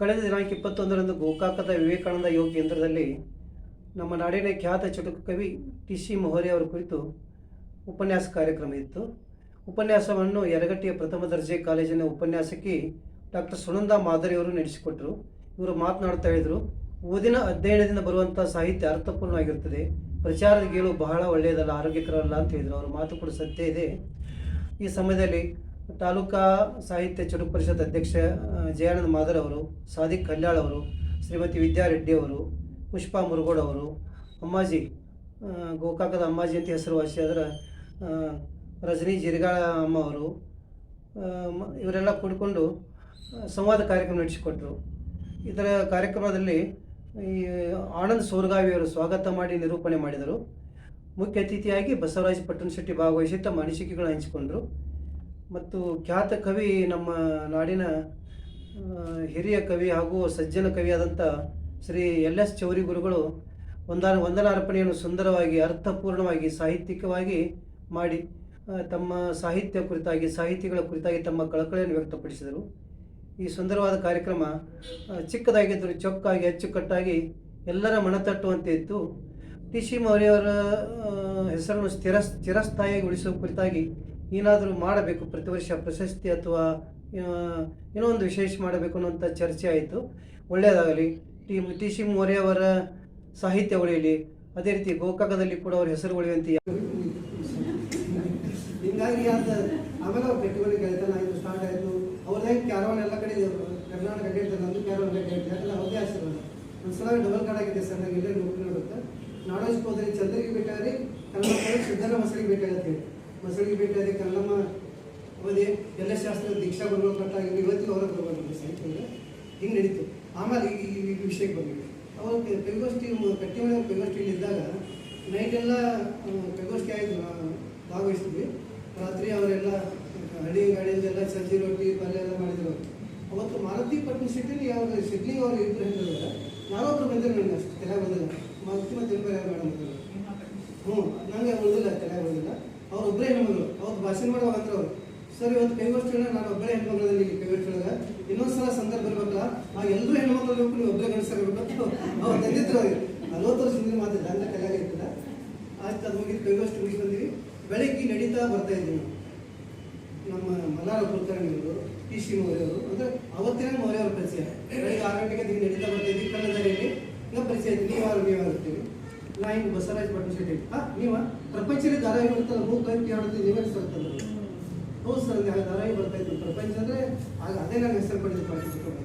ಕಳೆದ ದಿನಾಂಕ ಇಪ್ಪತ್ತೊಂದರಂದು ಗೋಕಾಕದ ವಿವೇಕಾನಂದ ಯೋಗ ಕೇಂದ್ರದಲ್ಲಿ ನಮ್ಮ ನಾಡಿನ ಖ್ಯಾತ ಚುಟುಕು ಕವಿ ಟಿ ಸಿ ಮೊಹರಿ ಅವರ ಕುರಿತು ಉಪನ್ಯಾಸ ಕಾರ್ಯಕ್ರಮ ಇತ್ತು. ಉಪನ್ಯಾಸವನ್ನು ಯರಗಟ್ಟಿಯ ಪ್ರಥಮ ದರ್ಜೆ ಕಾಲೇಜಿನ ಉಪನ್ಯಾಸಕಿ ಡಾಕ್ಟರ್ ಸುನಂದ ಮಾದರಿಯವರು ನಡೆಸಿಕೊಟ್ಟರು ಇವರು ಮಾತನಾಡ್ತಾ ಹೇಳಿದರು, ಓದಿನ ಅಧ್ಯಯನದಿಂದ ಬರುವಂಥ ಸಾಹಿತ್ಯ ಅರ್ಥಪೂರ್ಣವಾಗಿರುತ್ತದೆ. ಪ್ರಚಾರದ ಗೇಳು ಬಹಳ ಒಳ್ಳೆಯದಲ್ಲ, ಆರೋಗ್ಯಕರವಲ್ಲ ಅಂತ ಹೇಳಿದರು. ಅವರ ಮಾತು ಕೂಡ ಸತ್ಯ ಇದೆ. ಈ ಸಮಯದಲ್ಲಿ ತಾಲೂಕಾ ಸಾಹಿತ್ಯ ಚಟುಕು ಪರಿಷತ್ ಅಧ್ಯಕ್ಷ ಜಯಾನಂದ ಮಾದರ್ ಅವರು, ಸಾದಿಕ್ ಕಲ್ಯಾಳ್ ಅವರು, ಶ್ರೀಮತಿ ವಿದ್ಯಾ ರೆಡ್ಡಿ ಅವರು, ಪುಷ್ಪಾ ಮುರುಗೋಡ್ ಅವರು, ಅಮ್ಮಾಜಿ ಗೋಕಾಕದ ಅಮ್ಮಾಜಿ ಅಂತ ಹೆಸರುವಾಸಿ ಅದರ ರಜನಿ ಜಿರಿಗಾಳ ಅಮ್ಮ ಅವರು ಇವರೆಲ್ಲ ಕೂಡಿಕೊಂಡು ಸಂವಾದ ಕಾರ್ಯಕ್ರಮ ನಡೆಸಿಕೊಟ್ರು. ಇದರ ಕಾರ್ಯಕ್ರಮದಲ್ಲಿ ಈ ಆನಂದ್ ಸೋರ್ಗಾವಿಯವರು ಸ್ವಾಗತ ಮಾಡಿ ನಿರೂಪಣೆ ಮಾಡಿದರು. ಮುಖ್ಯ ಅತಿಥಿಯಾಗಿ ಬಸವರಾಜ ಪಟ್ಟಣಶೆಟ್ಟಿ ಭಾಗವಹಿಸಿ ತಮ್ಮ ಅನಿಸಿಕೆಗಳನ್ನು ಹಂಚಿಕೊಂಡರು. ಮತ್ತು ಖ್ಯಾತ ಕವಿ ನಮ್ಮ ನಾಡಿನ ಹಿರಿಯ ಕವಿ ಹಾಗೂ ಸಜ್ಜನ ಕವಿಯಾದಂಥ ಶ್ರೀ ಎಲ್ ಎಸ್ ಚೌರಿ ಗುರುಗಳು ಒಂದಾನ ವಂದನಾರ್ಪಣೆಯನ್ನು ಸುಂದರವಾಗಿ, ಅರ್ಥಪೂರ್ಣವಾಗಿ, ಸಾಹಿತ್ಯಿಕವಾಗಿ ಮಾಡಿ ತಮ್ಮ ಸಾಹಿತ್ಯ ಕುರಿತಾಗಿ, ಸಾಹಿತಿಗಳ ಕುರಿತಾಗಿ ತಮ್ಮ ಕಳಕಳಿಯನ್ನು ವ್ಯಕ್ತಪಡಿಸಿದರು. ಈ ಸುಂದರವಾದ ಕಾರ್ಯಕ್ರಮ ಚಿಕ್ಕದಾಗಿದ್ದರೂ ಚೊಕ್ಕಾಗಿ, ಅಚ್ಚುಕಟ್ಟಾಗಿ ಎಲ್ಲರ ಮನತಟ್ಟುವಂತೆ ಇತ್ತು. ಟಿ ಸಿ ಮೌರ್ಯವರ ಹೆಸರನ್ನು ಸ್ಥಿರ ಸ್ಥಿರಸ್ಥಾಯಿಯಾಗಿ ಉಳಿಸುವ ಕುರಿತಾಗಿ ಏನಾದರೂ ಮಾಡಬೇಕು, ಪ್ರತಿ ವರ್ಷ ಪ್ರಶಸ್ತಿ ಅಥವಾ ಏನೋ ಒಂದು ವಿಶೇಷ ಮಾಡಬೇಕು ಅನ್ನೋಂಥ ಚರ್ಚೆ ಆಯಿತು. ಒಳ್ಳೆಯದಾಗಲಿ. ಟಿ ಟಿ ಸಿ ಮೌರ್ಯವರ ಸಾಹಿತ್ಯ ಉಳಿಯಲಿ ಅದೇ ರೀತಿ ಗೋಕಾಕದಲ್ಲಿ ಕೂಡ ಅವ್ರ ಹೆಸರು ಉಳಿಯುವಂತೆ ಹಿಂಗಾಗಿ ಅಂತ ಆಮೇಲೆ ಅವ್ರು ಪೆಟ್ಟಿಗೆ ಗೆಳೆತನ ಆಯಿತು. ಸ್ಟಾರ್ಟ್ ಆಯಿತು ಅವ್ರದೇ ಕ್ಯಾರವಾನ್ ಎಲ್ಲ ಕಡೆ ಕರ್ನಾಟಕ ಕೇಳ್ತಾರೆ, ನಂದು ಕ್ಯಾರವಾನ್ ಕೇಳ್ತಾರೆ. ಯಾಕಂದ್ರೆ ಅವ್ರದೇ ಒಂದು ಸಲ ಡಬಲ್ ಕಾರ್ಡ್ ಆಗಿದೆ ಸರ್, ನಂಗೆ ಎಲ್ಲರಿಗೂ ನೌಕರಿ ನೋಡುತ್ತೆ ನಾಡೋಜ್ ಹೋದರೆ ಚಂದ್ರಿಗೆ ಬೇಕಾದ್ರೆ ಕನ್ನಡ ಸಿದ್ಧನ ಮಸಳಿಗೆ ಬೇಕಾಗತ್ತೆ ಮಸಳಿಗೆ ಅದೇ ಕಲ್ಲಮ್ಮ ಅವಧಿ ಎಲ್ಲ ಶಾಸ್ತ್ರ ದೀಕ್ಷಾ ಬರುವ ಕಟ್ಟಾಗಿ ಇವತ್ತಿಗೆ ಅವರ ಬರ್ಬೋದು ಸಾಹಿತ್ಯ ಹಿಂಗೆ ನಡೀತು. ಆಮೇಲೆ ಈ ವಿಷಯಕ್ಕೆ ಬಂದಿದೆ ಅವಾಗ ಪೆಗೋಷ್ಠಿ ಕಟ್ಟಿ ಮನೆ ಪೆಗೋಷ್ಠಿಯಲ್ಲಿ ಇದ್ದಾಗ ನೈಟೆಲ್ಲ ಪೆಗೋಷ್ಠಿ ಆಯಿತು. ಭಾಗವಹಿಸಿದ್ವಿ. ರಾತ್ರಿ ಅವರೆಲ್ಲ ಹಳ್ಳಿ ಗಾಡಿಯಲ್ಲೆಲ್ಲ ಸಜ್ಜಿ ರೊಟ್ಟಿ, ಪಲ್ಯ ಎಲ್ಲ ಮಾಡಿದ್ರು. ಅವತ್ತು ಮಾರುತಿ ಪಟ್ಟಣ ಸಿಟಿಲಿ ಯಾವ ಸಿಡ್ನಿ ಅವರು ಇಬ್ಬರು ಹೇಳಿದ್ರೆ ಬಂದಿರೋ ನನಗೆ ಅಷ್ಟು ತಲೆ ಬಂದಿಲ್ಲ ಮತ್ತು ಇಬ್ಬರು ಯಾರು ಮೇಡಮ್ ಹ್ಞೂ ನನಗೆ ಉಳಿದಿಲ್ಲ ತಲೆ ಬಂದಿಲ್ಲ ಅವ್ರು ಒಬ್ಬರೇ ಹೆಣ್ಮಗಳು ಅವತ್ತು ಭಾಷಣ ಮಾಡುವಾಗ ಅಂದ್ರೆ ಅವರು ಇವತ್ತು ಕೈಗೋಷ್ಠಿ ನಾನು ಒಬ್ಬರೇ ಹೆಣ್ಮಗಳಲ್ಲಿ ಕೈಗೋಷ್ಠಿ ಒಳಗೆ ಇನ್ನೊಂದ್ಸಲ ಸಂದರ್ಭ ಬರ್ಬೇಕಲ್ಲ ಆ ಎಲ್ಲರೂ ಹೆಣ್ಮಕ್ಳು ನೀವು ಒಬ್ಬರೇ ಗಂಡಸರು ಇರ್ಬೇಕು ಅವ್ರು ತಂದಿದ್ರು ನಲ್ವತ್ತು ವರ್ಷ ಹಿಂದಿನ ಮಾತಿಲ್ಲ ಅಂತ ತಲೆಗೆ ಇರ್ತದ. ಆಯ್ತು, ಅದು ಮುಗಿದು ಕೈಗೋಷ್ಠಿ ಮುಗಿಸಿ ಬಂದಿವಿ. ಬೆಳಗ್ಗೆ ನಡೀತಾ ಬರ್ತಾ ಇದ್ದೀವಿ ನಮ್ಮ ನಮ್ಮ ಮಲ್ಲಾರ ಕುಲಕರ್ಣಿಯವರು ಟಿ ಸಿ ಮೌರ್ಯವರು ಅಂದರೆ ಅವತ್ತಿನ ಮೌರ್ಯವ್ರ ಪರಿಚಯ. ಬೆಳಗ್ಗೆ ಆರು ಗಂಟೆಗೆ ದಿನ ನಡೀತಾ ಬರ್ತಾ ಇದ್ದೀವಿ ಕನ್ನಡದಲ್ಲಿ ನಾವು ಪರಿಚಯ ಇದ್ವಿ ನೀವು ಯಾರು, ನೀವು ಇರ್ತೀವಿ ನಾ ಹಿಂಗೆ ಬಸವರಾಜ್ ಪಟ್ಟಣ ಶೆಟ್ಟಿ ಹಾಂ, ನೀವ? ಪ್ರಪಂಚದಲ್ಲಿ ಧಾರಾವಾಹಿ ಬರ್ತಲ್ಲ ಮೂರು ಕೈ ಹಾಡುತ್ತೆ ನೀವೇ ಸರ್ ಸರ್ ಅದು ಧಾರಾವಾಹಿ ಬರ್ತಾ ಇತ್ತು ಪ್ರಪಂಚ ಅಂದರೆ ಆಗ ಅದೇ ನಾನು ಹೆಸರು ಪಡೆದಿದ್ದು ಪಾರ್ಟಿಸಿಪೇಟ್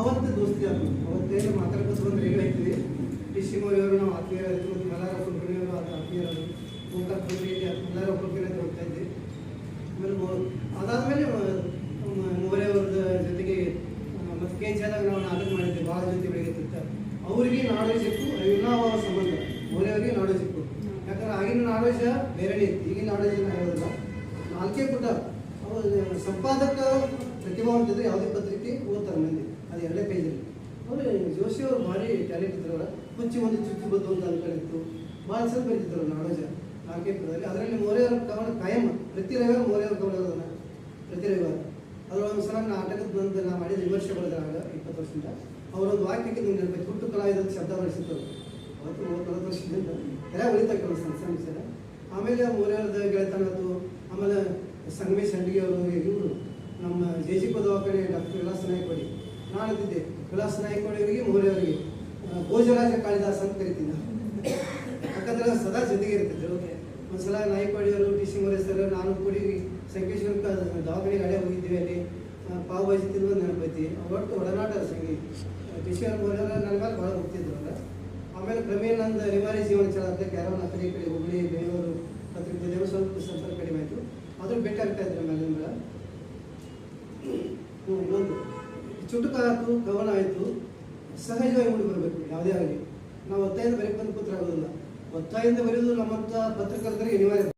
ಅವತ್ತು ದೋಸ್ತಿ ಅದು ಅವತ್ತೇನು ಮಾತಾಡ್ಕೊತ ಬಂದು ರೇಡಿಯೋ ಹಾಕ್ತೀವಿ ಟಿ ಸಿ ನಾವು ಆತ್ಮೀಯರಾದ್ರು ಇತ್ತು ಮಲ್ಲಾರ ಕುಲಕರ್ಣಿಯವರು ಅದು ಆತ್ಮೀಯರಾದ್ರು ಊಟ ಕುಲಕರ್ಣಿ ಕಲಾರ ಕುಲಕರ್ಣಿ ಅಂತ ಹೋಗ್ತಾ ಇದ್ವಿ. ಆಮೇಲೆ ಅದಾದಮೇಲೆ ಮೋರೆ ಜೊತೆಗೆ ಮತ್ತು ಕೆ ಜಿ ಆದಾಗ ನಾವು ನಾಟಕ ಮಾಡಿದ್ವಿ ಭಾಳ ಜೊತೆ ಬೆಳಗಿತ್ತ ಅವರಿಗೆ ನಾಲೆಜ್ ಇತ್ತು ಅವರ ಸಂಬಂಧ. ಮೋರೆಯವರಿಗೆ ನಾಲೆಜ್ ಇತ್ತು ಯಾಕಂದ್ರೆ ಆಗಿನ ನಾಡೋಜ ಬೇರೆನೇ ಇತ್ತು. ಈಗಿನ ನಾಲೆಜ್ ಏನು ಹೇಳೋದಿಲ್ಲ. ನಾಲ್ಕೇ ಪುಟ. ಸಂಪಾದಕ ಪ್ರತಿಭಾವಂತ ಇದ್ರೆ ಯಾವುದೇ ಪತ್ರಿಕೆ ಓದ್ತಾರೆ ಮಂದಿ. ಅದು ಎರಡೇ ಪೇಜಲ್ಲಿ. ಅವರು ಜೋಶಿ ಅವರು ಭಾರಿ ಟ್ಯಾಲೆಂಟ್ ಅವರ ಕುಚ್ಚಿ ಒಂದು ಚುಚ್ಚು ಬದ್ದು ಅಂತ ಅನ್ಕೊಂಡಿತ್ತು ಭಾಳ ಸಲ ಬರೀತಿದ್ರು ನಾಡೋಜ. ಆ ಕೇಂದ್ರದಲ್ಲಿ ಅದರಲ್ಲಿ ಮೋರೆಯವರ ಕವನ ಕಾಯಂ ಪ್ರತಿ ರವಿವಾರ ಮೋರೆಯವರ ಕವನ ಇರೋದನ್ನ ಪ್ರತಿ ರವಿವಾರ. ಒಂದು ಸಲ ನಾಟಕದ ಬಂದು ನಾ ಮಾಡಿದ ವಿಮರ್ಶೆ ಬರೆದಾಗ ಇಪ್ಪತ್ತು ವರ್ಷದಿಂದ. ಅವರೊಂದು ವಾಕ್ಯಕ್ಕೆ ನಿಮ್ಗೆ ನೆನಪು ಹುಟ್ಟು ಕಲಾವಿದ ಶಬ್ದ ಬಳಸಿದ್ದರು ಅವತ್ತು ಮೂವತ್ತೊಂದು ವರ್ಷದಿಂದ. ಎಲ್ಲ ಉಳಿತಾ ಸಣ್ಣ ಸಣ್ಣ ಆಮೇಲೆ ಮೋರೆಯವರದ ಗೆಳೆತನ ಆಮೇಲೆ ಸಂಗಮೇಶ್ ಹಂಡಿಗೆ ಅವರು ಇವರು ನಮ್ಮ ಜೆ ಜಿ ದವಾಖಾನೆ ಡಾಕ್ಟರ್ ವಿಲಾಸ್ ನಾಯ್ಕೋಡಿ ನಾನು ಅಂತಿದ್ದೆ ವಿಲಾಸ್ ನಾಯ್ಕೋಡಿ ಅವರಿಗೆ ಮೋರೆಯವರಿಗೆ ಭೋಜರಾಜ ಕಾಳಿದಾಸ್ ಅಂತ ಕರಿತೀನಿ. ನಾನು. ಯಾಕಂದ್ರೆ ಸದಾ ಜೊತೆಗೆ ಇರ್ತಿದ್ರು ಒಂದ್ಸಲ ನಾಯ್ಪಾಡಿಯವರು ಟಿ ಸಿ ಸರ್ ನಾನು ಕೂಡಿ ಸಂಕೇಶ್ವರ ದವಾಖಾನೆಗೆ ಹಳೆ ಹೋಗಿದ್ವಿ ಅಲ್ಲಿ. ಪಾವು ಬಾಜಿ ತಿಂದು ನೆನಪೈತಿ. ಒಟ್ಟು ಒಡನಾಟ ಸಂಗಿ. ಟಿ ಸಿ ಅವ್ರ ನನ್ನ ಮೇಲೆ ಭಾಳ ಹೋಗ್ತಿದ್ರು ಅಲ್ಲ ಆಮೇಲೆ ಕ್ರಮೇಣ ನಂದು ಅನಿವಾರ್ಯ ಜೀವನ ಚಲತ್ತೆ ಕ್ಯಾರವನ್ ಆ ಕಡೆ ಈ ಕಡೆ ಹುಬ್ಳಿ ಬೆಂಗಳೂರು ಪತ್ರಿಕೆ ಜೊತೆ ಸ್ವಲ್ಪ ಸಂಪರ್ಕ ಕಡಿಮೆ ಆಯಿತು ಆದರೂ ಭೇಟಿ ಆಗ್ತಾ ಇದ್ರೆ ಮೇಲೆ ಮೇಳ ಹ್ಞೂ ಇನ್ನೊಂದು ಚುಟುಕ ಆಯಿತು ಕವನ ಆಯಿತು, ಸಹಜವಾಗಿ ಮೂಡಿ ಬರಬೇಕು ಯಾವುದೇ ಆಗಲಿ. ನಾವು ಒತ್ತಾಯದಿಂದ ಬರೀ ಬಂದು ಕೂತ್ರಾಗೋದಿಲ್ಲ ಒತ್ತಾಯದಿಂದ ಬರೆಯೋದು ನಮ್ಮಂಥ ಪತ್ರಕರ್ತರಿಗೆ ಅನಿವಾರ್ಯ.